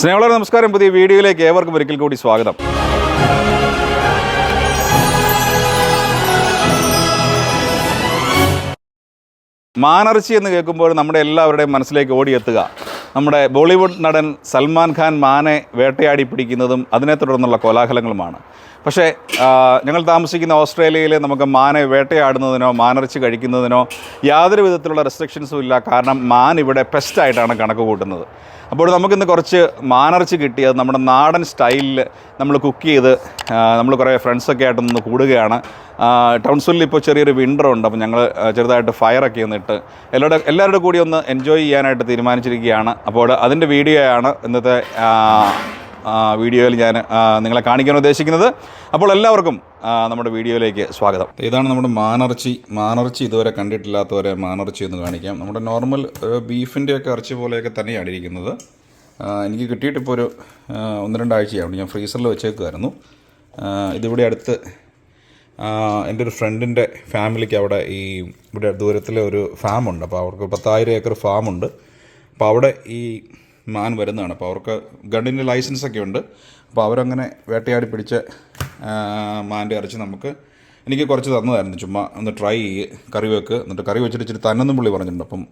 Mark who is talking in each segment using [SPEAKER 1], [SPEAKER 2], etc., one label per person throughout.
[SPEAKER 1] സ്നേഹമുള്ള നമസ്കാരം. പുതിയ വീഡിയോയിലേക്ക് ഏവർക്കും ഒരിക്കൽ കൂടി സ്വാഗതം. മാനർച്ചി എന്ന് കേൾക്കുമ്പോൾ നമ്മുടെ എല്ലാവരുടെയും മനസ്സിലേക്ക് ഓടിയെത്തുക. നമ്മുടെ ബോളിവുഡ് നടൻ സൽമാൻ ഖാൻ മാനെ വേട്ടയാടി പിടിക്കുന്നതും അതിനെ തുടർന്നുള്ള കോലാഹലങ്ങളുമാണ്. പക്ഷേ ഞങ്ങൾ താമസിക്കുന്ന ഓസ്ട്രേലിയയിൽ നമുക്ക് മാനെ വേട്ടയാടുന്നതിനോ മാനർച്ചി കഴിക്കുന്നതിനോ യാതൊരു വിധത്തിലുള്ള റെസ്ട്രിക്ഷൻസും ഇല്ല. കാരണം മാൻ ഇവിടെ പെസ്റ്റായിട്ടാണ് കണക്ക് കൂട്ടുന്നത്. അപ്പോൾ നമുക്കിന്ന് കുറച്ച് മാനിറച്ചി കിട്ടിയത് നമ്മുടെ നാടൻ സ്റ്റൈലിൽ നമ്മൾ കുക്ക് ചെയ്ത് നമ്മൾ കുറേ ഫ്രണ്ട്സൊക്കെ ആയിട്ട് നിന്ന് കൂടുകയാണ്. ടൗൺസിലിൽ ഇപ്പോൾ ചെറിയൊരു വിന്റർ ഉണ്ട്. അപ്പോൾ ഞങ്ങൾ ചെറുതായിട്ട് ഫയറൊക്കെ ഒന്നിട്ട് എല്ലാവരുടെ എല്ലാവരുടെ കൂടി ഒന്ന് എൻജോയ് ചെയ്യാനായിട്ട് തീരുമാനിച്ചിരിക്കുകയാണ്. അപ്പോൾ അതിന്റെ വീഡിയോ ആണ് ഇന്നത്തെ വീഡിയോയിൽ ഞാൻ നിങ്ങളെ കാണിക്കാൻ ഉദ്ദേശിക്കുന്നത്. അപ്പോൾ എല്ലാവർക്കും നമ്മുടെ വീഡിയോയിലേക്ക് സ്വാഗതം. ഇതാണ് നമ്മുടെ മാനർച്ചി. മാനർച്ചി ഇതുവരെ കണ്ടിട്ടില്ലാത്തവരെ മാനർച്ചി എന്ന് കാണിക്കാം. നമ്മുടെ നോർമൽ ബീഫിന്റെ ഒക്കെ ഇറച്ചി പോലെയൊക്കെ തന്നെയാണ് ഇരിക്കുന്നത്. എനിക്ക് കിട്ടിയിട്ടിപ്പോൾ ഒരു ഒന്ന് രണ്ടാഴ്ചയാണ് ഞാൻ ഫ്രീസറിൽ വെച്ചേക്കുമായിരുന്നു ഇതിവിടെ അടുത്ത് എന്റെ ഒരു ഫ്രണ്ടിന്റെ ഫാമിലിക്ക് അവിടെ ഈ ഇവിടെ ദൂരത്തിലെ ഒരു ഫാമുണ്ട്. അപ്പോൾ അവർക്ക് പത്തായിരം ഏക്കർ ഫാമുണ്ട്. അപ്പോൾ അവിടെ ഈ മാൻ വരുന്നതാണ്. അപ്പോൾ അവർക്ക് ഗണ്ണിന്റെ ലൈസൻസ് ഒക്കെ ഉണ്ട്. അപ്പോൾ അവരങ്ങനെ വേട്ടയാടി പിടിച്ച മാന്റെ ഇറച്ചി നമുക്ക് എനിക്ക് കുറച്ച് തന്നതായിരുന്നു. ചുമ്മാ ഒന്ന് ട്രൈ ചെയ്യ് കറി വെക്ക്. എന്നിട്ട് കറി വെച്ചിട്ട് ഇച്ചിരി തന്നെന്നും പുള്ളി പറഞ്ഞിട്ടുണ്ട്. അപ്പം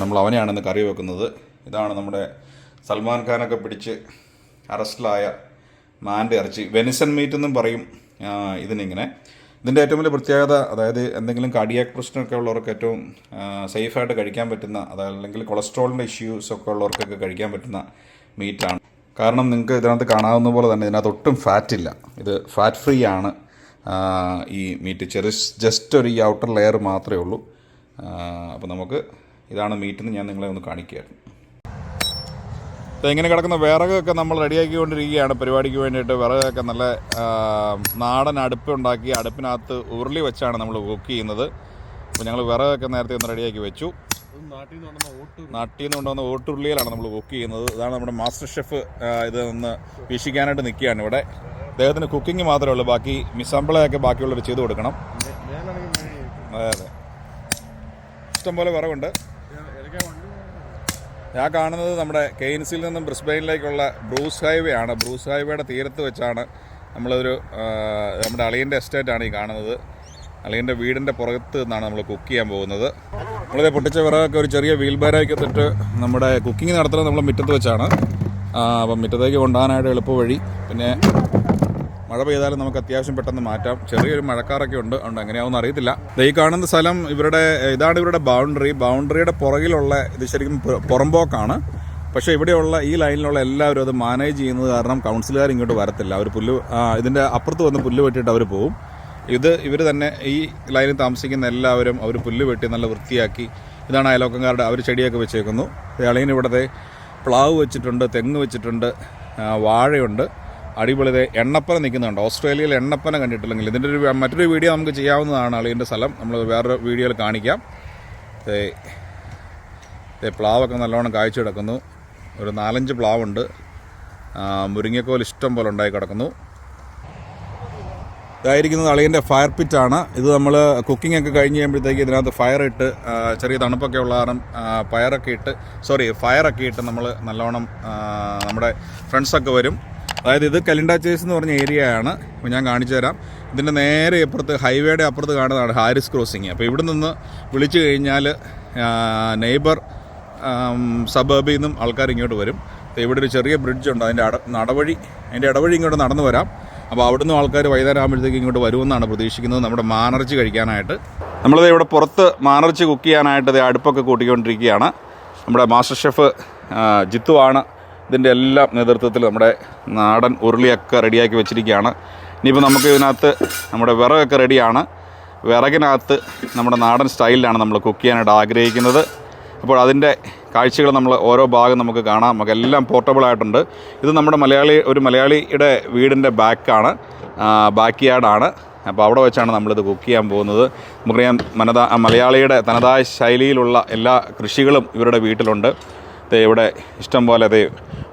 [SPEAKER 1] നമ്മൾ അവനെയാണ് ഇന്ന് കറി വെക്കുന്നത്. ഇതാണ് നമ്മുടെ സൽമാൻ ഖാനൊക്കെ പിടിച്ച് അറസ്റ്റിലായ മാന്റെ ഇറച്ചി. വെനിസൺ മീറ്റ് എന്നും പറയും ഇതിനിങ്ങനെ. ഇതിന്റെ ഏറ്റവും വലിയ പ്രത്യേകത അതായത് എന്തെങ്കിലും കാർഡിയാക് പ്രശ്നമൊക്കെ ഉള്ളവർക്ക് ഏറ്റവും സേഫായിട്ട് കഴിക്കാൻ പറ്റുന്ന അതായത് അല്ലെങ്കിൽ കൊളസ്ട്രോളിന്റെ ഇഷ്യൂസ് ഒക്കെ ഉള്ളവർക്കൊക്കെ കഴിക്കാൻ പറ്റുന്ന മീറ്റാണ് കാരണം നിങ്ങൾക്ക് ഇതിനകത്ത് കാണാവുന്ന പോലെ തന്നെ ഇതിനകത്ത് ഒട്ടും ഫാറ്റ് ഇല്ല. ഇത് ഫാറ്റ് ഫ്രീ ആണ്. ഈ മീറ്റ് ചെറിയ ജസ്റ്റ് ഒരു ഈ ഔട്ടർ ലെയർ മാത്രമേ ഉള്ളൂ. അപ്പോൾ നമുക്ക് ഇതാണ് മീറ്റെന്ന് ഞാൻ നിങ്ങളെ ഒന്ന് കാണിക്കുകയായിരുന്നു. ഇങ്ങനെ കിടക്കുന്ന വിറകൊക്കെ നമ്മൾ റെഡിയാക്കിക്കൊണ്ടിരിക്കുകയാണ് പരിപാടിക്ക് വേണ്ടിയിട്ട്. വിറകൊക്കെ നല്ല നാടൻ അടുപ്പ് ഉണ്ടാക്കി അടുപ്പിനകത്ത് ഉരുളി വെച്ചാണ് നമ്മൾ കുക്ക് ചെയ്യുന്നത്. അപ്പോൾ ഞങ്ങൾ വിറകൊക്കെ നേരത്തെ ഒന്ന് റെഡിയാക്കി വെച്ചു. നാട്ടിൽ നിന്ന് കൊണ്ടുവന്ന ഓട്ടുള്ളിയിലാണ് നമ്മൾ കുക്ക് ചെയ്യുന്നത്. ഇതാണ് നമ്മുടെ മാസ്റ്റർ ഷെഫ് ഇത് ഒന്ന് വീക്ഷിക്കാനായിട്ട് നിൽക്കുകയാണ് ഇവിടെ. അദ്ദേഹത്തിന് കുക്കിംഗ് മാത്രമേ ഉള്ളൂ. ബാക്കി മിസംബിളയൊക്കെ ബാക്കിയുള്ളവർ ചെയ്ത് കൊടുക്കണം. അതെ അതെ. ഇഷ്ടംപോലെ കുറവുണ്ട്. ഞാൻ കാണുന്നത് നമ്മുടെ കെയ്ൻസിൽ നിന്നും ബ്രിസ്ബെയിനിലേക്കുള്ള ബ്രൂസ് ഹൈവേ ആണ്. ബ്രൂസ് ഹൈവേയുടെ തീരത്ത് വെച്ചാണ് നമ്മളൊരു നമ്മുടെ അളിയന്റെ ആണ് ഈ കാണുന്നത്. അളിയന്റെ വീടിന്റെ പുറത്ത് നിന്നാണ് നമ്മൾ കുക്ക് ചെയ്യാൻ പോകുന്നത്. നമ്മളിത് പൊട്ടിച്ച വിറകൊക്കെ ഒരു ചെറിയ വീൽ ബാരൊക്കെ നമ്മുടെ കുക്കിംഗ് നടത്തുന്നത് നമ്മൾ മുറ്റത്ത് വെച്ചാണ്. അപ്പം മുറ്റത്തേക്ക് കൊണ്ടുപോകാനായിട്ട് എളുപ്പ വഴി പിന്നെ മഴ പെയ്താലും നമുക്ക് അത്യാവശ്യം പെട്ടെന്ന് മാറ്റാം. ചെറിയൊരു മഴക്കാറൊക്കെ ഉണ്ട്. അതുകൊണ്ട് എങ്ങനെയാവുമെന്ന് അറിയത്തില്ല. ഈ കാണുന്ന സ്ഥലം ഇവരുടെ ഇതാണ് ഇവരുടെ ബൗണ്ടറി ബൗണ്ടറിയുടെ പുറകിലുള്ള ഇത് ശരിക്കും പുറമ്പോക്കാണ്. പക്ഷേ ഇവിടെയുള്ള ഈ ലൈനിലുള്ള എല്ലാവരും അത് മാനേജ് ചെയ്യുന്നത് കാരണം കൗൺസിലുകാർ ഇങ്ങോട്ട് വരത്തില്ല. അവർ പുല്ല് ഇതിന്റെ അപ്പുറത്ത് വന്ന് പുല്ല് വെട്ടിയിട്ട് അവർ പോവും. ഇത് ഇവർ തന്നെ ഈ ലൈനിൽ താമസിക്കുന്ന എല്ലാവരും അവർ പുല്ല് വെട്ടി നല്ല വൃത്തിയാക്കി ഇതാണ് അയലോക്കംകാരുടെ അവർ ചെടിയൊക്കെ വെച്ചേക്കുന്നു. ഇളയിന് ഇവിടുത്തെ പ്ലാവ് വെച്ചിട്ടുണ്ട് തെങ്ങ് വെച്ചിട്ടുണ്ട് വാഴയുണ്ട്. അടിപൊളി ദേ എണ്ണപ്പന നിൽക്കുന്നുണ്ട്. ഓസ്ട്രേലിയയിൽ എണ്ണപ്പന കണ്ടിട്ടില്ലെങ്കിൽ ഇതിന്റെ ഒരു മറ്റൊരു വീഡിയോ നമുക്ക് ചെയ്യാവുന്നതാണ് അളിയന്റെ സ്ഥലം. നമ്മൾ വേറൊരു വീഡിയോയിൽ കാണിക്കാം. പ്ലാവൊക്കെ നല്ലോണം കാഴ്ച കിടക്കുന്നു. ഒരു നാലഞ്ച് പ്ലാവുണ്ട്. മുരിങ്ങക്കോൽ ഇഷ്ടം പോലെ ഉണ്ടായി കിടക്കുന്നു. ഇതായിരിക്കുന്നത് അളിയന്റെ ഫയർ പിറ്റാണ് ഇത് നമ്മൾ കുക്കിംഗ് ഒക്കെ കഴിഞ്ഞ് കഴിയുമ്പോഴത്തേക്ക് ഇതിനകത്ത് ഫയർ ഇട്ട് ചെറിയ തണുപ്പൊക്കെ ഉള്ള കാരണം ഫയറൊക്കെ ഇട്ട് സോറി ഫയറൊക്കെ ഇട്ട് നമ്മൾ നല്ലോണം നമ്മുടെ ഫ്രണ്ട്സൊക്കെ വരും. അതായത് ഇത് കലിൻഡ ചേസ് എന്ന് പറഞ്ഞ ഏരിയ ആണ്. ഇപ്പോൾ ഞാൻ കാണിച്ചു തരാം. ഇതിന്റെ നേരെ അപ്പുറത്ത് ഹൈവേയുടെ അപ്പുറത്ത് കാണുന്നതാണ് ഹാരിസ് ക്രോസിങ് അപ്പോൾ ഇവിടെ നിന്ന് വിളിച്ചു കഴിഞ്ഞാൽ നെയ്ബർ സബേബിൽ നിന്നും ആൾക്കാർ ഇങ്ങോട്ട് വരും. ഇവിടെ ഒരു ചെറിയ ബ്രിഡ്ജ് ഉണ്ട്. അതിന്റെ അട നടവഴി അതിന്റെ ഇടവഴി ഇങ്ങോട്ട് നടന്നു വരാം. അപ്പോൾ അവിടുന്ന് ആൾക്കാർ വൈകുന്നേരം ആകുമ്പോഴത്തേക്ക് ഇങ്ങോട്ട് വരുമെന്നാണ് പ്രതീക്ഷിക്കുന്നത്. നമ്മുടെ മാനർജി കഴിക്കാനായിട്ട്. നമ്മളിത് ഇവിടെ പുറത്ത് മാനർജി കുക്ക് ചെയ്യാനായിട്ട് ദേ അടുപ്പൊക്കെ കൂട്ടിക്കൊണ്ടിരിക്കുകയാണ്. നമ്മുടെ മാസ്റ്റർ ഷെഫ് ജിത്തു ആണ് ഇതിന്റെ എല്ലാം നേതൃത്വത്തിൽ നമ്മുടെ നാടൻ ഉരുളിയൊക്കെ റെഡിയാക്കി വെച്ചിരിക്കുകയാണ്. ഇനിയിപ്പോൾ നമുക്ക് ഇതിനകത്ത് നമ്മുടെ വിറകൊക്കെ റെഡിയാണ്. വിറകിനകത്ത് നമ്മുടെ നാടൻ സ്റ്റൈലിലാണ് നമ്മൾ കുക്ക് ചെയ്യാനായിട്ട് ആഗ്രഹിക്കുന്നത്. അപ്പോൾ അതിന്റെ കാഴ്ചകൾ നമ്മൾ ഓരോ ഭാഗം നമുക്ക് കാണാം. നമുക്ക് എല്ലാം പോർട്ടബിൾ ആയിട്ടുണ്ട്. ഇത് നമ്മുടെ മലയാളി ഒരു മലയാളിയുടെ വീടിന്റെ ബാക്കാണ് ബാക്ക് യാർഡാണ് അപ്പോൾ അവിടെ വെച്ചാണ് നമ്മളിത് കുക്ക് ചെയ്യാൻ പോകുന്നത്. നമുക്കറിയാം മനതാ മലയാളിയുടെ തനതായ ശൈലിയിലുള്ള എല്ലാ കൃഷികളും ഇവരുടെ വീട്ടിലുണ്ട്. ഇവിടെ ഇഷ്ടം പോലെ അതേ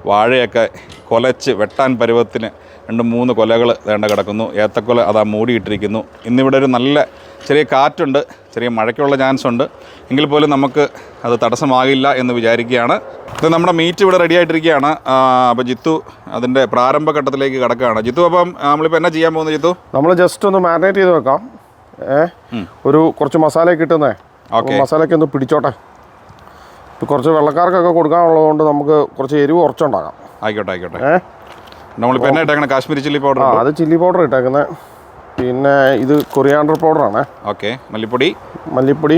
[SPEAKER 1] വാഴയൊക്കെ കൊലച്ച് വെട്ടാൻ പരുവത്തിന് രണ്ട് മൂന്ന് കൊലകൾ വേണ്ട കിടക്കുന്നു. ഏത്തക്കൊല അതാ മൂടിയിട്ടിരിക്കുന്നു. ഇന്നിവിടെ ഒരു നല്ല ചെറിയ കാറ്റുണ്ട് ചെറിയ മഴയ്ക്കുള്ള ചാൻസ് ഉണ്ട്. എങ്കിൽ പോലും നമുക്ക് അത് തടസ്സമാകില്ല എന്ന് വിചാരിക്കുകയാണ്. ഇത് നമ്മുടെ മീറ്റ് ഇവിടെ റെഡി ആയിട്ടിരിക്കുകയാണ്. അപ്പോൾ ജിത്തു അതിന്റെ പ്രാരംഭഘട്ടത്തിലേക്ക് കിടക്കുകയാണ്. ജിത്തു അപ്പം നമ്മളിപ്പോൾ എന്നാ ചെയ്യാൻ പോകുന്നത് ജിത്തു?
[SPEAKER 2] നമ്മൾ ജസ്റ്റ് ഒന്ന് മാരിനേറ്റ് ചെയ്ത് വെക്കാം. ഏ ഒരു കുറച്ച് മസാല കിട്ടുന്നേ.
[SPEAKER 1] ഓക്കെ
[SPEAKER 2] മസാലയൊക്കെ ഒന്ന് പിടിച്ചോട്ടെ. കുറച്ച് വെള്ളക്കാർക്കൊക്കെ കൊടുക്കാനുള്ളതുകൊണ്ട് നമുക്ക് കുറച്ച് എരിവ് കുറച്ചുണ്ടാക്കാം.
[SPEAKER 1] ആയിക്കോട്ടെ ആയിക്കോട്ടെ.
[SPEAKER 2] ഏ?
[SPEAKER 1] നമ്മളിപ്പോൾ എന്നാ ഇട്ടേക്കണം? കാശ്മീരി ചില്ലി പൗഡർ
[SPEAKER 2] ആ അത് ചില്ലി പൗഡർ ഇട്ടേക്കുന്നത് പിന്നെ ഇത് കൊറിയാണ്ടർ പൗഡറാണ്
[SPEAKER 1] ഓക്കെ മല്ലിപ്പൊടി.
[SPEAKER 2] മല്ലിപ്പൊടി.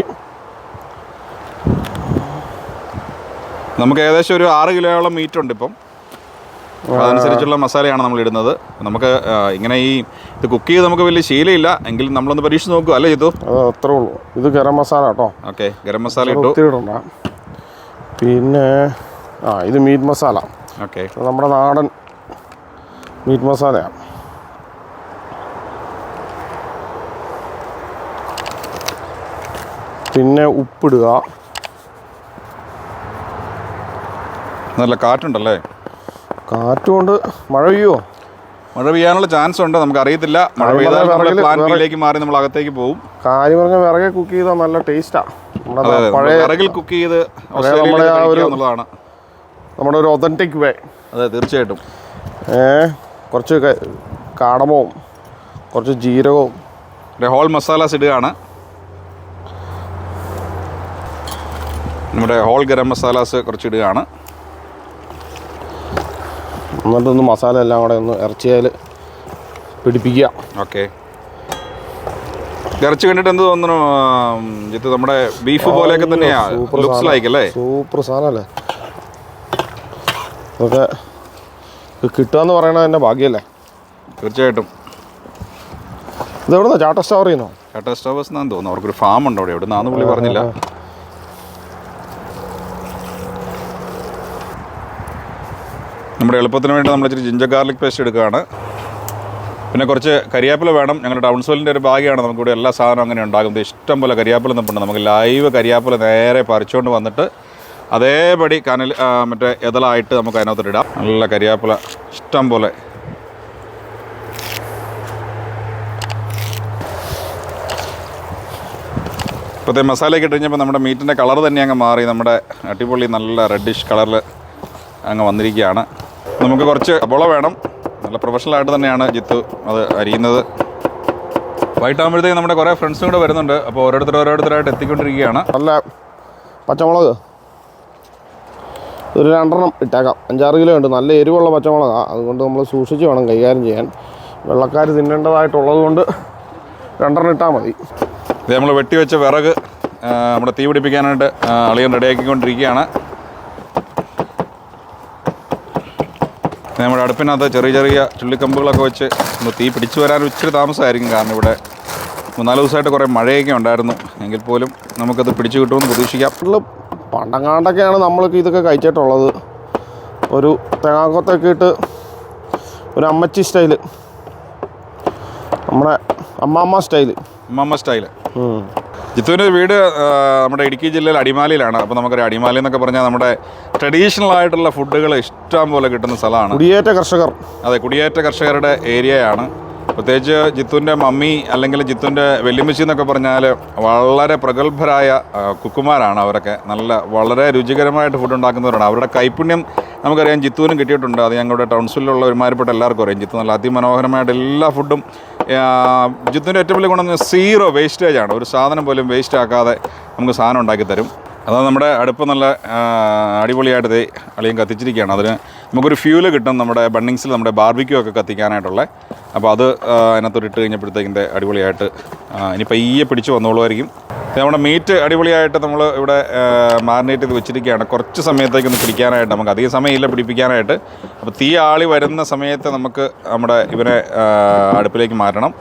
[SPEAKER 1] നമുക്ക് ഏകദേശം ഒരു ആറ് കിലോയോളം മീറ്റ് ഉണ്ട് ഇപ്പം. അതനുസരിച്ചുള്ള മസാലയാണ് നമ്മൾ ഇടുന്നത്. നമുക്ക് ഇങ്ങനെ ഈ ഇത് കുക്ക് ചെയ്ത് നമുക്ക് വലിയ ശീലമില്ല എങ്കിലും നമ്മളൊന്ന് പരീക്ഷിച്ച് നോക്കുക അല്ലേ
[SPEAKER 2] ഇതു അത്രേ ഉള്ളൂ. ഇത് ഗരം മസാല കേട്ടോ.
[SPEAKER 1] ഓക്കെ ഗരം മസാല ഇട്ടു.
[SPEAKER 2] പിന്നെ ആ ഇത് മീറ്റ് മസാല.
[SPEAKER 1] ഓക്കെ.
[SPEAKER 2] നമ്മുടെ നാടൻ മീറ്റ് മസാലയാണ് പിന്നെ ഉപ്പിടുക.
[SPEAKER 1] നല്ല കാറ്റുണ്ടല്ലേ?
[SPEAKER 2] കാറ്റുകൊണ്ട് മഴ പെയ്യുമോ
[SPEAKER 1] മഴ പെയ്യാനുള്ള ചാൻസ് ഉണ്ട് നമുക്ക് അറിയത്തില്ല. മഴ പെയ്താൽ പ്ലാൻ ബിയിലേക്ക് മാറി നമ്മൾ അകത്തേക്ക് പോകും
[SPEAKER 2] കാര്യം പറഞ്ഞാൽ വിറകെ കുക്ക് ചെയ്താൽ നല്ല
[SPEAKER 1] ടേസ്റ്റാ
[SPEAKER 2] പഴയ
[SPEAKER 1] വിറകിൽ കുക്ക് ചെയ്ത്
[SPEAKER 2] നമ്മുടെ ആ ഒരു-
[SPEAKER 1] എന്നുള്ളതാണ്.
[SPEAKER 2] നമ്മുടെ ഒരു ഒതന്റിക് വേ
[SPEAKER 1] അതെ തീർച്ചയായിട്ടും.
[SPEAKER 2] ഏ കുറച്ച് കാടമവും കുറച്ച് ജീരകവും
[SPEAKER 1] ഹോൾ മസാലാസ് ഇടുകയാണ്. നമ്മുടെ ഹോൾ ഗരം മസാലാസ് കുറച്ച് ഇടുകയാണ്
[SPEAKER 2] എന്നിട്ടൊന്ന് മസാല എല്ലാം കൂടെ ഒന്ന് ഇറച്ചിയാൽ പിടിപ്പിക്കുക.
[SPEAKER 1] ഓക്കെ. ഇറച്ചി കണ്ടിട്ട് എന്ത് തോന്നുന്നു ഇത് നമ്മുടെ ബീഫ് പോലെയൊക്കെ തന്നെയാ.
[SPEAKER 2] സൂപ്പർ
[SPEAKER 1] ലുക്സ് ലൈക്ക് അല്ലേ?
[SPEAKER 2] സൂപ്പർ സാധനമല്ലേ? അതൊക്കെ കിട്ടുക എന്ന് പറയണത് എന്റെ ഭാഗ്യമല്ലേ?
[SPEAKER 1] തീർച്ചയായിട്ടും.
[SPEAKER 2] ഇത് എവിടുന്ന ചാട്ട ചെയ്യുന്നോ?
[SPEAKER 1] ടാറ്റാ സ്റ്റോവേഴ്സ് എന്നാന്ന് തോന്നുന്നു. അവർക്കൊരു ഫാം ഉണ്ട് അവിടെ. എവിടെ നിന്നാന്ന് പുള്ളി പറഞ്ഞില്ല. നമ്മുടെ എളുപ്പത്തിന് വേണ്ടി നമ്മൾ ഇച്ചിരി ജിഞ്ചർ ഗാർലിക് പേസ്റ്റ് എടുക്കുകയാണ്. പിന്നെ കുറച്ച് കരിയാപ്പില വേണം. ഞങ്ങളുടെ ടൗൺ സോലിന്റെ ഒരു ഭാഗ്യമാണ് നമുക്കിവിടെ എല്ലാ സാധനവും അങ്ങനെ ഉണ്ടാകുന്നത് ഇഷ്ടം പോലെ കരിയാപ്പില നിൽപ്പുണ്ട് നമുക്ക് ലൈവ് കരിയാപ്പില നേരെ പറിച്ചുകൊണ്ട് വന്നിട്ട് അതേപടി കനൽ മറ്റേ ഇതളായിട്ട് നമുക്ക് അതിനകത്തോട്ട് ഇടാം. നല്ല കരിയാപ്പില ഇഷ്ടം പോലെ. ഇപ്പോഴത്തെ മസാലയൊക്കെ ഇട്ട് കഴിഞ്ഞപ്പോൾ നമ്മുടെ മീറ്റിന്റെ കളർ തന്നെ അങ്ങ് മാറി. നമ്മുടെ അടിപൊളി നല്ല റെഡിഷ് കളറിൽ അങ്ങ് വന്നിരിക്കുകയാണ്. നമുക്ക് കുറച്ച് അബോള വേണം. നല്ല പ്രൊഫഷണൽ ആയിട്ട് തന്നെയാണ് ജിത്തു അത് അരിയുന്നത്. വൈകിട്ടാകുമ്പോഴത്തേക്ക് നമ്മുടെ കുറേ ഫ്രണ്ട്സും കൂടെ വരുന്നുണ്ട്. അപ്പോൾ ഓരോരുത്തർ ഓരോരുത്തരായിട്ട് എത്തിക്കൊണ്ടിരിക്കുകയാണ്.
[SPEAKER 2] നല്ല പച്ചമുളക്. ഒരു രണ്ടെണ്ണം ഇട്ടേക്കാം. അഞ്ചാറ് കിലോ ഉണ്ട്. നല്ല എരിവുള്ള പച്ചമുളകാണ് അതുകൊണ്ട് നമ്മൾ സൂക്ഷിച്ച് വേണം കൈകാര്യം ചെയ്യാൻ. വെള്ളക്കാർ തിന്നേണ്ടതായിട്ടുള്ളത് കൊണ്ട് രണ്ടെണ്ണം ഇട്ടാൽ മതി.
[SPEAKER 1] ഇത് നമ്മൾ വെട്ടിവെച്ച വിറക് നമ്മുടെ തീ പിടിപ്പിക്കാനായിട്ട് അളിയൻ റെഡിയാക്കിക്കൊണ്ടിരിക്കുകയാണ്. നമ്മുടെ അടുപ്പിനകത്ത് ചെറിയ ചെറിയ ചുള്ളിക്കമ്പുകളൊക്കെ വെച്ച് ഒന്ന് തീ പിടിച്ചു വരാൻ ഇച്ചിരി താമസമായിരിക്കും. കാരണം ഇവിടെ മൂന്നാൽ ദിവസമായിട്ട് കുറേ മഴയൊക്കെ ഉണ്ടായിരുന്നു. എങ്കിൽ പോലും നമുക്കത് പിടിച്ചു കിട്ടുമെന്ന് പ്രതീക്ഷിക്കാം.
[SPEAKER 2] ഫുള്ള് പണ്ടങ്ങാണ്ടൊക്കെയാണ് നമ്മൾക്ക് ഇതൊക്കെ കഴിച്ചിട്ടുള്ളത്. ഒരു തേങ്ങാക്കൊത്തൊക്കെ ഇട്ട് ഒരു അമ്മച്ചി സ്റ്റൈൽ നമ്മുടെ അമ്മാമ്മ സ്റ്റൈൽ.
[SPEAKER 1] അമ്മാമ്മ സ്റ്റൈൽ. ജിത്തുവിന്റെ വീട് നമ്മുടെ ഇടുക്കി ജില്ലയിൽ അടിമാലിയിലാണ്. അപ്പോൾ നമുക്കൊരു അടിമാലി എന്നൊക്കെ പറഞ്ഞാൽ നമ്മുടെ ട്രഡീഷണൽ ആയിട്ടുള്ള ഫുഡുകൾ ഇഷ്ടം പോലെ കിട്ടുന്ന സ്ഥലമാണ്.
[SPEAKER 2] കുടിയേറ്റ കർഷകർ.
[SPEAKER 1] അതെ കുടിയേറ്റ കർഷകരുടെ ഏരിയയാണ്. പ്രത്യേകിച്ച് ജിത്തുവിന്റെ മമ്മി അല്ലെങ്കിൽ ജിത്തുവിന്റെ വെല്ലുമിച്ചി എന്നൊക്കെ പറഞ്ഞാൽ വളരെ പ്രഗത്ഭരായ കുക്കുമാരാണ് അവരൊക്കെ. നല്ല വളരെ രുചികരമായിട്ട് ഫുഡ് ഉണ്ടാക്കുന്നവരാണ്. അവരുടെ കൈപ്പുണ്യം നമുക്കറിയാം ജിത്തുവിനും കിട്ടിയിട്ടുണ്ട്. അത് ഞങ്ങളുടെ ടൗൺസിലുള്ള ഒരുമാരിപ്പെട്ട എല്ലാവർക്കും അറിയാം. ജിത്തു നല്ല അതിമനോഹരമായിട്ട് എല്ലാ ഫുഡും ജിത്തുവിന്റെ ഏറ്റവും വലിയ ഗുണം സീറോ വേസ്റ്റേജ് ആണ്. ഒരു സാധനം പോലും വേസ്റ്റ് ആക്കാതെ നമുക്ക് സാധനം ഉണ്ടാക്കി തരും. അതാണ് നമ്മുടെ അടുപ്പ് നല്ല അടിപൊളിയായിട്ട് അളിയും കത്തിച്ചിരിക്കുകയാണ്. അതിന് നമുക്കൊരു ഫ്യൂൽ കിട്ടും നമ്മുടെ ബണ്ണിങ്സിൽ നമ്മുടെ ബാർബിക്യൂ ഒക്കെ കത്തിക്കാനായിട്ടുള്ള. അപ്പോൾ അത് അതിനകത്തോട്ട് ഇട്ട് കഴിഞ്ഞപ്പോഴത്തേക്കിന്റെ അടിപൊളിയായിട്ട് ഇനി പയ്യെ പിടിച്ച് വന്നോളുമായിരിക്കും. നമ്മുടെ മീറ്റ് അടിപൊളിയായിട്ട് നമ്മൾ ഇവിടെ മാറിനേറ്റ് ചെയ്ത് വെച്ചിരിക്കുകയാണ്. കുറച്ച് സമയത്തേക്ക് ഒന്ന് പിടിക്കാനായിട്ട് നമുക്ക് അധികം സമയമില്ല പിടിപ്പിക്കാനായിട്ട്. അപ്പോൾ തീ ആളി വരുന്ന സമയത്ത് നമുക്ക് നമ്മുടെ ഇവനെ അടുപ്പിലേക്ക് മാറ്റണം.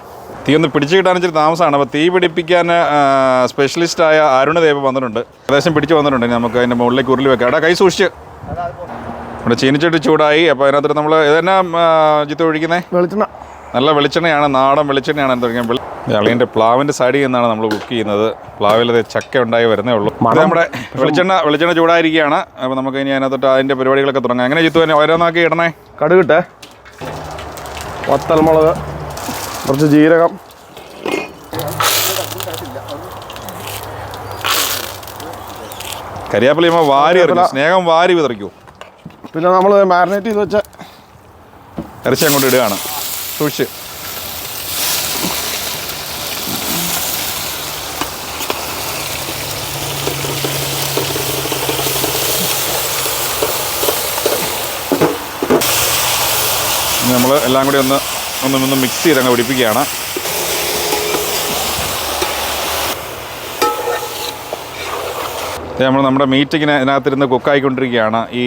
[SPEAKER 1] തീ ഒന്ന് പിടിച്ചു കിട്ടാൻ ഇച്ചിരി താമസമാണ്. അപ്പോൾ തീ പിടിപ്പിക്കാൻ സ്പെഷ്യലിസ്റ്റായ അരുണദേവ് വന്നിട്ടുണ്ട്. ഏകദേശം പിടിച്ചു വന്നിട്ടുണ്ട്. ഇനി നമുക്ക് അതിന്റെ മുകളിലേക്ക് ഉരുളി വെക്കാം. എടാ കൈ സൂക്ഷിച്ച്. ഇവിടെ ചീനിച്ചട്ടി ചൂടായി. അപ്പോൾ അതിനകത്ത് നമ്മൾ ഇതെന്നാ ജിത്ത് ഒഴിക്കുന്നത്
[SPEAKER 2] വെളിച്ചെണ്ണ.
[SPEAKER 1] നല്ല വെളിച്ചെണ്ണയാണ് നാടൻ വെളിച്ചെണ്ണയാണ് തുടങ്ങിയ അളിയന്റെ പ്ലാവിന്റെ സൈഡിൽ നിന്നാണ് നമ്മൾ കുക്ക് ചെയ്യുന്നത്. പ്ലാവിൽ അത് ചക്ക ഉണ്ടായി വരുന്നേ ഉള്ളൂ. അത് നമ്മുടെ വെളിച്ചെണ്ണ വെളിച്ചെണ്ണ ചൂടായിരിക്കുകയാണ്. അപ്പോൾ നമുക്ക് ഇനി അതിനകത്തോട്ട് അതിന്റെ പരിപാടികളൊക്കെ തുടങ്ങാം. എങ്ങനെ ചിത്തു തന്നെ ഓരോന്നാക്കി ഇടണേ?
[SPEAKER 2] കടുകിട്ടെ. വത്തൽമുളക് കുറച്ച് ജീരകം.
[SPEAKER 1] കരിയാപ്പലി നമ്മൾ വാരി സ്നേഹം വാരി വിതറിക്കൂ.
[SPEAKER 2] പിന്നെ നമ്മൾ മാരിനേറ്റ് ചെയ്ത് വെച്ച
[SPEAKER 1] ഇറച്ചി അങ്ങോട്ട് ഇടുകയാണ്. സൂക്ഷിച്ച്. നമ്മൾ എല്ലാം കൂടി ഒന്ന് ഒന്ന് ഒന്ന് മിക്സ് ചെയ്ത് അങ്ങ് പിടിപ്പിക്കുകയാണ് നമ്മൾ നമ്മുടെ മീറ്റ് ഇങ്ങനെ ഇതിനകത്തിരുന്ന് കുക്കായിക്കൊണ്ടിരിക്കുകയാണ് ഈ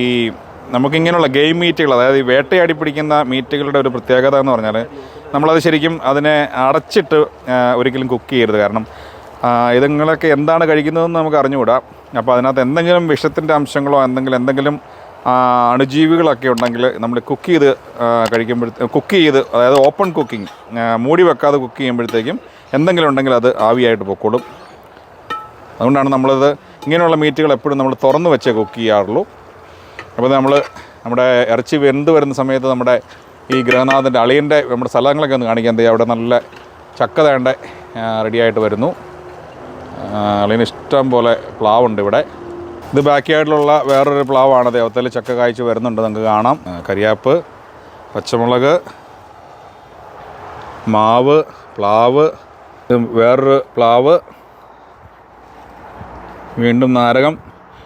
[SPEAKER 1] നമുക്കിങ്ങനെയുള്ള ഗെയിം മീറ്റുകൾ അതായത് ഈ വേട്ടയാടി പിടിക്കുന്ന മീറ്റുകളുടെ ഒരു പ്രത്യേകത എന്ന് പറഞ്ഞാൽ നമ്മളത് ശരിക്കും അതിനെ അടച്ചിട്ട് ഒരിക്കലും കുക്ക് ചെയ്യരുത്. കാരണം ഇതുങ്ങളൊക്കെ എന്താണ് കഴിക്കുന്നതെന്ന് നമുക്ക് അറിഞ്ഞുകൂടാ. അപ്പോൾ അതിനകത്ത് എന്തെങ്കിലും വിഷത്തിന്റെ അംശങ്ങളോ എന്തെങ്കിലും എന്തെങ്കിലും അണുജീവികളൊക്കെ ഉണ്ടെങ്കിൽ നമ്മൾ കുക്ക് ചെയ്ത് കഴിക്കുമ്പോഴത്തേ കുക്ക് ചെയ്ത് അതായത് ഓപ്പൺ കുക്കിംഗ് മൂടി വെക്കാതെ കുക്ക് ചെയ്യുമ്പോഴത്തേക്കും എന്തെങ്കിലും ഉണ്ടെങ്കിൽ അത് ആവിയായിട്ട് പൊക്കോളും. അതുകൊണ്ടാണ് നമ്മളത് ഇങ്ങനെയുള്ള മീറ്റുകൾ എപ്പോഴും നമ്മൾ തുറന്ന് വെച്ചേ കുക്ക് ചെയ്യാറുള്ളൂ. അപ്പോൾ നമ്മൾ നമ്മുടെ ഇറച്ചി വെന്ത് വരുന്ന സമയത്ത് നമ്മുടെ ഈ ഗൃഹനാഥന്റെ അളിയന്റെ നമ്മുടെ സ്ഥലങ്ങളൊക്കെ ഒന്ന് കാണിക്കാൻ തയ്യാ അവിടെ നല്ല ചക്ക തേണ്ട റെഡിയായിട്ട് വരുന്നു. അളിയന് ഇഷ്ടം പോലെ പ്ലാവുണ്ട് ഇവിടെ. ഇത് ബാക്കിയായിട്ടുള്ള വേറൊരു പ്ലാവാണ്. ദേവത്തിൽ ചക്ക കായ്ച്ച് വരുന്നുണ്ട്. നമുക്ക് കാണാം. കരിയാപ്പ് പച്ചമുളക് മാവ് പ്ലാവ് വേറൊരു പ്ലാവ്. വീണ്ടും നാരകം.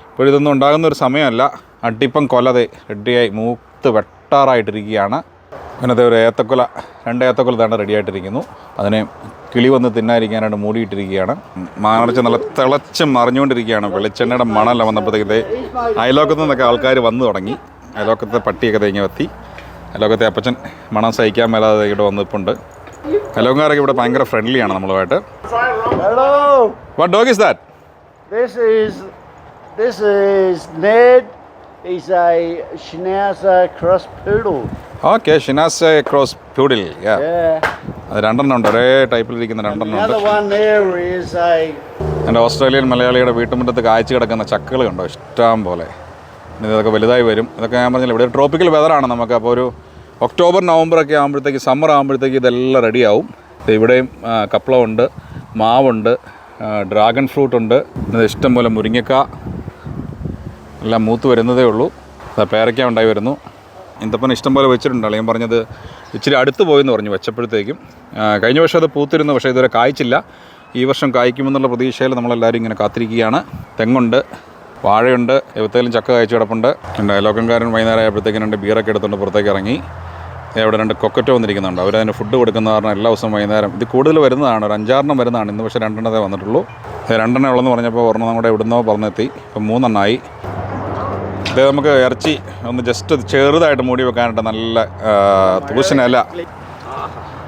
[SPEAKER 1] ഇപ്പോൾ ഇതൊന്നും ഉണ്ടാകുന്ന ഒരു സമയമല്ല. അട്ടിപ്പം കൊലത് റെഡിയായി മൂത്ത് വെട്ടാറായിട്ടിരിക്കുകയാണ്. അങ്ങനത്തെ ഒരു ഏത്തക്കൊല രണ്ട് ഏത്തക്കൊല തേണ്ട റെഡിയായിട്ടിരിക്കുന്നു. അതിനെ കിളി വന്ന് തിന്നാതിരിക്കാനായിട്ട് മൂടിയിട്ടിരിക്കുകയാണ്. മാനർച്ച് നല്ല തിളച്ച് മറിഞ്ഞുകൊണ്ടിരിക്കുകയാണ്. വെളിച്ചെണ്ണയുടെ മണമെല്ലാം വന്നപ്പോഴത്തേക്കത്തെ അയലോക്കത്തു നിന്നൊക്കെ ആൾക്കാർ വന്നു തുടങ്ങി. അയലോക്കത്തെ പട്ടിയൊക്കെ തേങ്ങി വത്തി. അയലോക്കത്തെ അപ്പച്ചൻ മണം സഹിക്കാൻ മേലാതെ ഇവിടെ വന്നിപ്പുണ്ട് അയലോക്കാരൊക്കെ ഇവിടെ ഭയങ്കര ഫ്രണ്ട്ലിയാണ് നമ്മളുമായിട്ട്.
[SPEAKER 3] Hello
[SPEAKER 1] what dog is that
[SPEAKER 3] this is this is Ned. He's a Schnauzer cross poodle.
[SPEAKER 1] Okay schnauzer cross poodle
[SPEAKER 3] Yeah.
[SPEAKER 1] അത് രണ്ടെണ്ണം ഉണ്ട് ഒരേ ടൈപ്പിലിരിക്കുന്ന രണ്ടെണ്ണം ഉണ്ട്
[SPEAKER 3] Another one there is a
[SPEAKER 1] എന്റെ ഓസ്ട്രേലിയൻ മലയാളിയുടെ വീട്ടുമുറ്റത്ത് കാഴ്ച കിടക്കുന്ന ചക്കകൾ കണ്ടോ? ഇഷ്ടം പോലെ ഇനി ഇതൊക്കെ വലുതായി വരും. ഇതൊക്കെ ഞാൻ പറഞ്ഞില്ല ഇവിടെ ട്രോപ്പിക്കൽ വെതറാണ് നമുക്ക്. അപ്പോൾ ഒരു ഒക്ടോബർ നവംബർ ഒക്കെ ആകുമ്പോഴത്തേക്ക് സമ്മർ ആകുമ്പോഴത്തേക്ക് ഇതെല്ലാം റെഡിയാവും ദേ ഇവിടെയും ആ, കപ്പളമുണ്ട് മാവുണ്ട് ഡ്രാഗൺ ഫ്രൂട്ട് ഉണ്ട്. ഇഷ്ടം പോലെ മുരിങ്ങക്ക എല്ലാം മൂത്ത് വരുന്നതേ ഉള്ളൂ. പേരയ്ക്ക ഉണ്ടായി വരുന്നു. ഇന്തപ്പന ഇഷ്ടം പോലെ വെച്ചിട്ടുണ്ട്. ഞാൻ പറഞ്ഞത് ഇച്ചിരി അടുത്ത് പോയെന്ന് പറഞ്ഞു വെച്ചപ്പോഴത്തേക്കും. കഴിഞ്ഞ വർഷം അത് പൂത്തിരുന്നു പക്ഷേ ഇതുവരെ കായ്ച്ചില്ല. ഈ വർഷം കായ്ക്കുമെന്നുള്ള പ്രതീക്ഷയിൽ നമ്മളെല്ലാവരും ഇങ്ങനെ കാത്തിരിക്കുകയാണ്. തെങ്ങുണ്ട് വാഴയുണ്ട് എവത്തേലും ചക്ക കായ്ച്ചു കിടപ്പുണ്ട്. എന്റെ അയലോക്കംകാരൻ വൈകുന്നേരം ആയപ്പോഴത്തേക്കും രണ്ട് ബീറൊക്കെ എടുത്തുകൊണ്ട് പുറത്തേക്ക് ഇറങ്ങി. അവിടെ രണ്ട് കൊക്കറ്റോ വന്നിരിക്കുന്നുണ്ട്. അവരതിന് ഫുഡ് കൊടുക്കുന്ന കാരണം എല്ലാ ദിവസവും വൈകുന്നേരം ഇത് കൂടുതൽ വരുന്നതാണ്. ഒരു അഞ്ചാറെണ്ണം വരുന്നതാണ്. ഇന്ന് പക്ഷേ രണ്ടെണ്ണതേ വന്നിട്ടുള്ളൂ. രണ്ടെണ്ണം ഉള്ളതെന്ന് പറഞ്ഞപ്പോൾ ഒരെണ്ണം കൂടെ ഇവിടുന്നോ പറഞ്ഞെത്തി. ഇപ്പം മൂന്നെണ്ണമായി ഇത് നമുക്ക് ഇറച്ചി ഒന്ന് ജസ്റ്റ് ചെറുതായിട്ട് മൂടി വെക്കാനായിട്ട് നല്ല തൂശനല്ല തൂശനില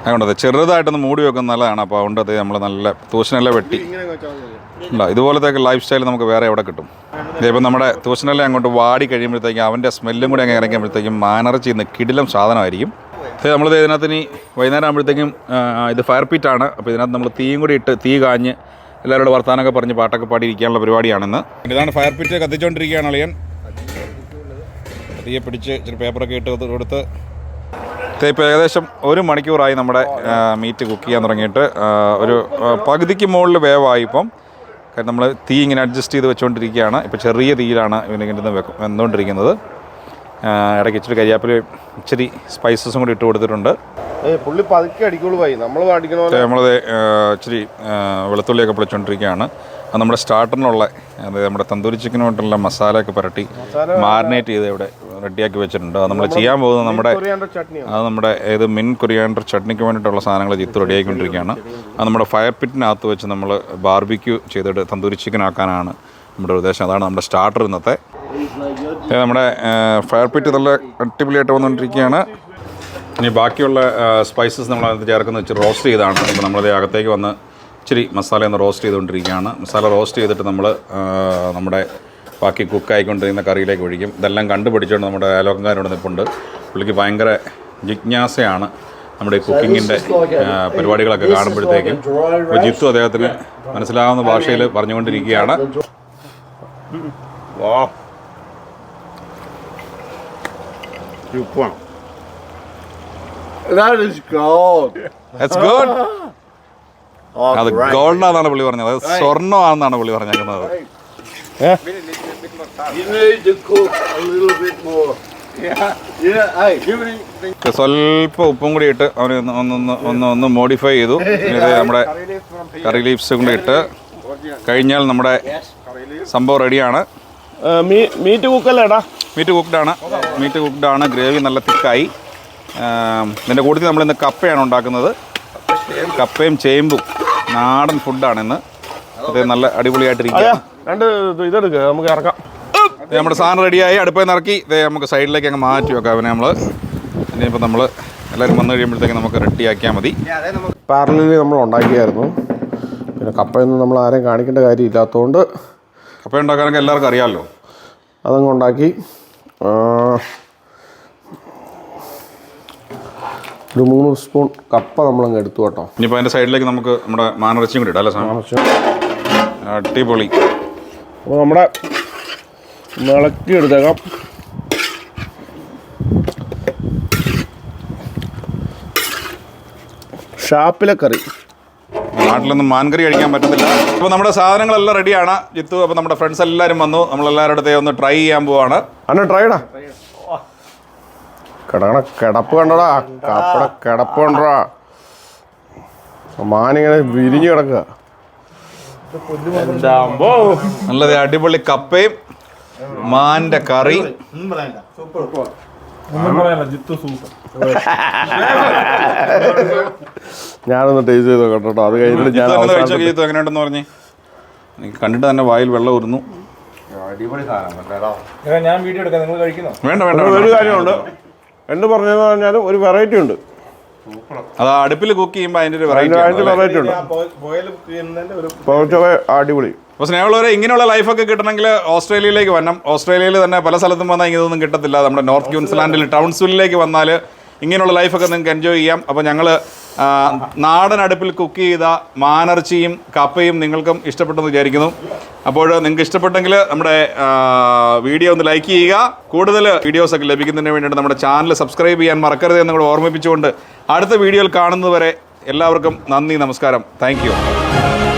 [SPEAKER 1] അതുകൊണ്ട് ചെറുതായിട്ടൊന്ന് മൂടി വെക്കുന്ന നല്ലതാണ്. അപ്പോൾ അതുകൊണ്ട് അത് നമ്മൾ നല്ല തൂശനില വെട്ടി. ഉണ്ടോ ഇതുപോലത്തെ ലൈഫ് സ്റ്റൈൽ നമുക്ക് വേറെ എവിടെ കിട്ടും. ഇപ്പം നമ്മുടെ തൂശനില അങ്ങോട്ട് വാടി കഴിയുമ്പോഴത്തേക്കും അവന്റെ സ്മെല്ലും കൂടി അങ്ങ് ഇറങ്ങിയപ്പോഴത്തേക്കും മാനറച്ചി ഇന്ന് കിടിലം സാധനമായിരിക്കും. നമ്മളിത് ഇതിനകത്ത് ഇനി വൈകുന്നേരം ആകുമ്പോഴത്തേക്കും ഇത് ഫയർ പീറ്റാണ് അപ്പോൾ ഇതിനകത്ത് നമ്മൾ തീയും കൂടി ഇട്ട് തീ കാഞ്ഞ് എല്ലാവരോട് വർത്താനമൊക്കെ പറഞ്ഞ് പാട്ടൊക്കെ പാടി ഇരിക്കാനുള്ള പരിപാടിയാണെന്ന്. ഇതാണ് ഫയർ പീറ്റ് കത്തിച്ചുകൊണ്ടിരിക്കുകയാണ് അളിയൻ. തീയെ പിടിച്ച് ഇച്ചിരി പേപ്പറൊക്കെ ഇട്ട് കൊടുത്ത് ഇപ്പോൾ ഏകദേശം ഒരു മണിക്കൂറായി നമ്മുടെ മീറ്റ് കുക്ക് ചെയ്യാൻ തുടങ്ങിയിട്ട്. ഒരു പകുതിക്ക് മുകളിൽ വേവായി ഇപ്പം. കാരണം നമ്മൾ തീ ഇങ്ങനെ അഡ്ജസ്റ്റ് ചെയ്ത് വെച്ചുകൊണ്ടിരിക്കുകയാണ് ഇപ്പോൾ ചെറിയ തീയിലാണ് ഇവനിങ്ങനെ വെക്ക് വെന്നുകൊണ്ടിരിക്കുന്നത് ഇടയ്ക്ക് ഇച്ചിരി കരിയാപ്പിൽ ഇച്ചിരി സ്പൈസസും കൂടി ഇട്ട് കൊടുത്തിട്ടുണ്ട്.
[SPEAKER 2] ഏ പുള്ളി പതുക്കെ അടിക്കുള്ളൂ പോയി നമ്മൾ
[SPEAKER 1] നമ്മളത് ഇച്ചിരി വെളുത്തുള്ളിയൊക്കെ പൊളിച്ചുകൊണ്ടിരിക്കുകയാണ് അത് നമ്മുടെ സ്റ്റാർട്ടറിനുള്ള അതായത് നമ്മുടെ തന്തൂരി ചിക്കനുമായിട്ടുള്ള മസാലയൊക്കെ പുരട്ടി മാറിനേറ്റ് ചെയ്ത് ഇവിടെ റെഡിയാക്കി വെച്ചിട്ടുണ്ട്. അത് നമ്മൾ ചെയ്യാൻ പോകുന്നത് നമ്മുടെ അത് നമ്മുടെ ഏത് മിൻ കൊറിയാണ്ടർ ചട്നിക്ക് വേണ്ടിയിട്ടുള്ള സാധനങ്ങൾ ചിത്ത് റെഡിയാക്കിക്കൊണ്ടിരിക്കുകയാണ് അത് നമ്മുടെ ഫയർ പിറ്റിനകത്ത് വെച്ച് നമ്മൾ ബാർബിക്യൂ ചെയ്തിട്ട് തന്തൂരി ചിക്കൻ ആക്കാനാണ് നമ്മുടെ ഉദ്ദേശം. അതാണ് നമ്മുടെ സ്റ്റാർട്ടർ ഇന്നത്തെ. നമ്മുടെ ഫയർ പിറ്റ് നല്ല അടിപൊളിയായിട്ട് വന്നുകൊണ്ടിരിക്കുകയാണ് ഇനി ബാക്കിയുള്ള സ്പൈസസ് നമ്മൾ അതിനകത്ത് ചേർക്കുന്ന വെച്ച് റോസ്റ്റ് ചെയ്താണ്. അപ്പോൾ നമ്മളത് അകത്തേക്ക് വന്ന് ഇച്ചിരി മസാല ഒന്ന് റോസ്റ്റ് ചെയ്തുകൊണ്ടിരിക്കുകയാണ്. മസാല റോസ്റ്റ് ചെയ്തിട്ട് നമ്മൾ നമ്മുടെ ബാക്കി കുക്കായിക്കൊണ്ടിരിക്കുന്ന കറിയിലേക്ക് ഒഴിക്കും. ഇതെല്ലാം കണ്ടുപിടിച്ചുകൊണ്ട് നമ്മുടെ അയലോക്കംകാരോട് നിൽപ്പുണ്ട് പുള്ളിക്ക് ഭയങ്കര ജിജ്ഞാസയാണ് നമ്മുടെ ഈ കുക്കിങ്ങിന്റെ പരിപാടികളൊക്കെ കാണുമ്പോഴത്തേക്കും. അപ്പോൾ ജിത്തു അദ്ദേഹത്തിന് മനസ്സിലാവുന്ന ഭാഷയിൽ പറഞ്ഞുകൊണ്ടിരിക്കുകയാണ്.
[SPEAKER 2] വാ. ഉപ്പാണ്
[SPEAKER 3] That is gold.
[SPEAKER 1] That's good
[SPEAKER 3] Oh,
[SPEAKER 1] അത്
[SPEAKER 3] ഗോൾഡ്
[SPEAKER 1] ഗോൾഡാന്നാണ് പുള്ളി പറഞ്ഞത്. അത് സ്വർണമാണെന്നാണ് പുള്ളി പറഞ്ഞേക്കുന്നത്. സ്വല്പം ഉപ്പും കൂടി ഇട്ട് അവന് ഒന്ന് ഒന്ന് ഒന്ന് മോഡിഫൈ ചെയ്തു. ഇത് നമ്മുടെ കറി ലീവ്സ് കൂടി ഇട്ട് കഴിഞ്ഞാൽ നമ്മുടെ സംഭവം റെഡിയാണ്
[SPEAKER 2] മീറ്റ് കുക്കല്ലേടാ
[SPEAKER 1] മീറ്റ് കുക്ക്ഡ് ആണ്. മീറ്റ് കുക്ക്ഡ് ആണ്. ഗ്രേവി നല്ല തിക്കായി. ഇതിന്റെ കൂട്ടത്തിൽ നമ്മൾ ഇന്ന് കപ്പയാണ് ഉണ്ടാക്കുന്നത്. കപ്പയും ചേമ്പും. നാടൻ ഫുഡാണ് ഇന്ന് അത് നല്ല അടിപൊളിയായിട്ടിരിക്കുക
[SPEAKER 2] രണ്ട് ഇതെടുക്കുക നമുക്ക് ഇറക്കാം.
[SPEAKER 1] നമ്മുടെ സാധനം റെഡിയായി അടുപ്പിൽ നിന്ന് ഇറക്കി ഇത് നമുക്ക് സൈഡിലേക്ക് അങ്ങ് മാറ്റി വെക്കാം. അവനെ നമ്മൾ ഇനിയിപ്പോൾ നമ്മൾ എല്ലാവരും വന്നു കഴിയുമ്പോഴത്തേക്ക് നമുക്ക് റെഡിയാക്കിയാൽ മതി.
[SPEAKER 2] പാരലിൽ നമ്മൾ ഉണ്ടാക്കിയായിരുന്നു. പിന്നെ കപ്പയൊന്നും നമ്മൾ ആരെയും കാണിക്കേണ്ട കാര്യം ഇല്ലാത്തതുകൊണ്ട്
[SPEAKER 1] കപ്പ ഉണ്ടാക്കാനൊക്കെ എല്ലാവർക്കും അറിയാമല്ലോ.
[SPEAKER 2] അതങ്ങ് ഉണ്ടാക്കി ആ, ഒരു മൂന്ന് സ്പൂൺ കപ്പ നമ്മളങ്ങ് എടുത്തു കേട്ടോ.
[SPEAKER 1] ഇനിയിപ്പോൾ അതിന്റെ സൈഡിലേക്ക് നമുക്ക് നമ്മുടെ മാനിറച്ചിയും കൂടി ഇടാം അല്ലേ സാർ അടിപൊളി.
[SPEAKER 2] അപ്പോൾ നമ്മുടെ മിളക്കി എടുത്തേക്കാം ഷാപ്പിലെ കറി.
[SPEAKER 1] നാട്ടിലൊന്നും മാൻകറി കഴിക്കാൻ പറ്റത്തില്ല. അപ്പോൾ നമ്മുടെ സാധനങ്ങളെല്ലാം റെഡിയാണ് ജിത്തു അപ്പോൾ നമ്മുടെ ഫ്രണ്ട്സ് എല്ലാവരും വന്നു. നമ്മളെല്ലാവരുടെ ഒന്ന് ട്രൈ ചെയ്യാൻ പോവാണ്.
[SPEAKER 2] അന്ന ട്രൈഡാ കിടക്കണ കിടപ്പ് കണ്ടടാ. കപ്പട കിടപ്പ് കണ്ടടാ. മാനിങ്ങനെ വിരിഞ്ഞു കിടക്കുക.
[SPEAKER 1] നല്ലത് അടിപൊളി കപ്പയും മാന്റെ കറി.
[SPEAKER 2] ഞാനൊന്ന് ടേസ്റ്റ് ചെയ്ത് കേട്ടോ അത് കഴിഞ്ഞിട്ട് ഞാൻ
[SPEAKER 1] എങ്ങനെയുണ്ടെന്ന് പറഞ്ഞ്? എനിക്ക് കണ്ടിട്ട് തന്നെ വായിൽ വെള്ളം ഉരുന്നു
[SPEAKER 4] ഞാൻ വീഡിയോ എടുക്കാം. നിങ്ങൾ കഴിക്കുന്നോ?
[SPEAKER 1] വേണ്ട വേണ്ട
[SPEAKER 2] ഒരു കാര്യമുണ്ട്. എന്ത് പറഞ്ഞതെന്ന് പറഞ്ഞാലും ഒരു വെറൈറ്റി ഉണ്ട്.
[SPEAKER 1] അത് അടുപ്പിൽ കുക്ക് ചെയ്യുമ്പോൾ അതിന്റെ ഒരു വെറൈറ്റി
[SPEAKER 2] വെറൈറ്റി ഉണ്ട്. അടിപൊളി.
[SPEAKER 1] അപ്പോൾ സ്നേഹമുള്ളവരെ ഇങ്ങനെയുള്ള ലൈഫൊക്കെ കിട്ടണമെങ്കിൽ ഓസ്ട്രേലിയയിലേക്ക് വരണം. ഓസ്ട്രേലിയയിൽ തന്നെ പല സ്ഥലത്തും വന്നാൽ ഇതൊന്നും കിട്ടത്തില്ല. നമ്മുടെ നോർത്ത് ക്യൂൻസ്ലാൻഡിൽ ടൗൺസ്വില്ലിലേക്ക് വന്നാൽ ഇങ്ങനെയുള്ള ലൈഫൊക്കെ നിങ്ങൾക്ക് എൻജോയ് ചെയ്യാം. അപ്പോൾ ഞങ്ങൾ നാടൻ അടുപ്പിൽ കുക്ക് ചെയ്ത മാനർച്ചിയും കപ്പയും നിങ്ങൾക്കും ഇഷ്ടപ്പെട്ടെന്ന് വിചാരിക്കുന്നു. അപ്പോൾ നിങ്ങൾക്ക് ഇഷ്ടപ്പെട്ടെങ്കിൽ നമ്മുടെ വീഡിയോ ഒന്ന് ലൈക്ക് ചെയ്യുക. കൂടുതൽ വീഡിയോസൊക്കെ ലഭിക്കുന്നതിന് വേണ്ടിയിട്ട് നമ്മുടെ ചാനൽ സബ്സ്ക്രൈബ് ചെയ്യാൻ മറക്കരുത് എന്ന് കൂടെ ഓർമ്മിപ്പിച്ചുകൊണ്ട് അടുത്ത വീഡിയോയിൽ കാണുന്നതുവരെ എല്ലാവർക്കും നന്ദി നമസ്കാരം. താങ്ക്